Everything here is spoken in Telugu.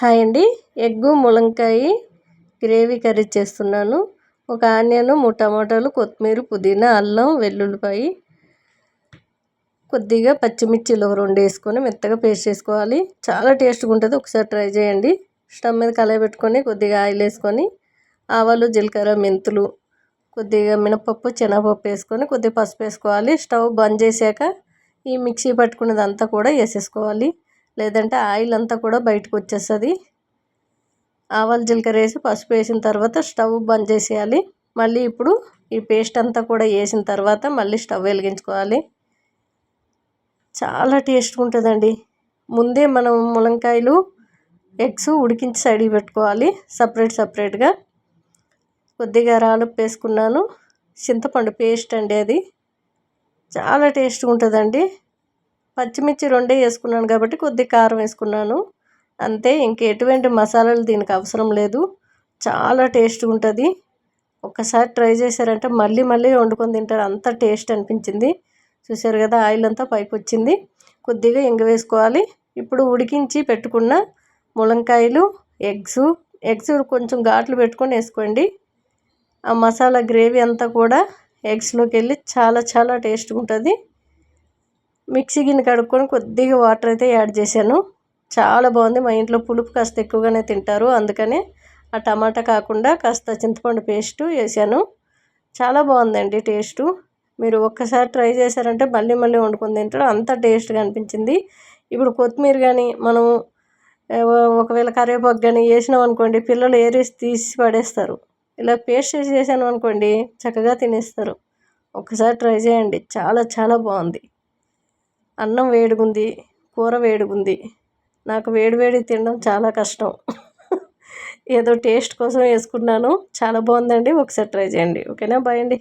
హాయ్ అండి. ఎగ్గు ములంకాయ గ్రేవీ కర్రీ చేస్తున్నాను. ఒక ఆనియన్ మూడు టమాటాలు కొత్తిమీర పుదీనా అల్లం వెల్లుల్లిపాయ కొద్దిగా పచ్చిమిర్చిలు రెండు వేసుకొని మెత్తగా పేస్ట్ చేసుకోవాలి. చాలా టేస్ట్గా ఉంటుంది ఒకసారి ట్రై చేయండి. స్టవ్ మీద కలయి పెట్టుకొని కొద్దిగా ఆయిల్ వేసుకొని ఆవాలు జీలకర్ర మెంతులు కొద్దిగా మినపప్పు శనగపప్పు వేసుకొని కొద్దిగా పసుపు వేసుకోవాలి. స్టవ్ బంద్ చేశాక ఈ మిక్సీ పట్టుకున్నదంతా కూడా వేసేసుకోవాలి. లేదంటే ఆయిల్ అంతా కూడా బయటకు వచ్చేస్తుంది. ఆవాలు జీలకర్ర వేసి పసుపు వేసిన తర్వాత స్టవ్ బంద్ చేసేయాలి. మళ్ళీ ఇప్పుడు ఈ పేస్ట్ అంతా కూడా వేసిన తర్వాత మళ్ళీ స్టవ్ వెలిగించుకోవాలి. చాలా టేస్ట్గా ఉంటుందండి. ముందే మనం ములంకాయలు ఎగ్స్ ఉడికించి సైడ్ పెట్టుకోవాలి. సపరేట్ సపరేట్గా. కొద్దిగా రాలుపు వేసుకున్నాను. చింతపండు పేస్ట్ అండి అది. చాలా టేస్ట్గా ఉంటుందండి. పచ్చిమిర్చి రెండే వేసుకున్నాను కాబట్టి కొద్దిగా కారం వేసుకున్నాను. అంతే ఇంక ఎటువంటి మసాలాలు దీనికి అవసరం లేదు. చాలా టేస్ట్గా ఉంటుంది. ఒకసారి ట్రై చేశారంటే మళ్ళీ మళ్ళీ వండుకొని తింటారు. అంత టేస్ట్ అనిపించింది. చూసారు కదా ఆయిల్ అంతా పైకి వచ్చింది. కొద్దిగా ఇంగ వేసుకోవాలి. ఇప్పుడు ఉడికించి పెట్టుకున్న ములంకాయలు ఎగ్స్ ఎగ్స్ కొంచెం ఘాట్లు పెట్టుకొని వేసుకోండి. ఆ మసాలా గ్రేవీ అంతా కూడా ఎగ్స్లోకి వెళ్ళి చాలా చాలా టేస్ట్గా ఉంటుంది. మిక్సీ గిన్నె కడుక్కొని కొద్దిగా వాటర్ అయితే యాడ్ చేశాను. చాలా బాగుంది. మా ఇంట్లో పులుపు కాస్త ఎక్కువగానే తింటారు. అందుకనే ఆ టమాటా కాకుండా కాస్త చింతపండు పేస్టు వేసాను. చాలా బాగుందండి టేస్టు. మీరు ఒక్కసారి ట్రై చేశారంటే మళ్ళీ మళ్ళీ వండుకొని తింటారు. అంత టేస్ట్గా అనిపించింది. ఇప్పుడు కొత్తిమీర కానీ మనం ఒకవేళ కరివేపాకు కానీ వేసినాం అనుకోండి పిల్లలు ఏరేసి తీసి పడేస్తారు. ఇలా పేస్ట్ చేసి చేశాను అనుకోండి చక్కగా తినేస్తారు. ఒకసారి ట్రై చేయండి. చాలా చాలా బాగుంది. అన్నం వేడిగుంది కూర వేడిగుంది. నాకు వేడివేడి తినడం చాలా కష్టం. ఏదో టేస్ట్ కోసం వేసుకున్నాను. చాలా బాగుందండి. ఒకసారి ట్రై చేయండి. ఓకేనా? బాయ్ అండి.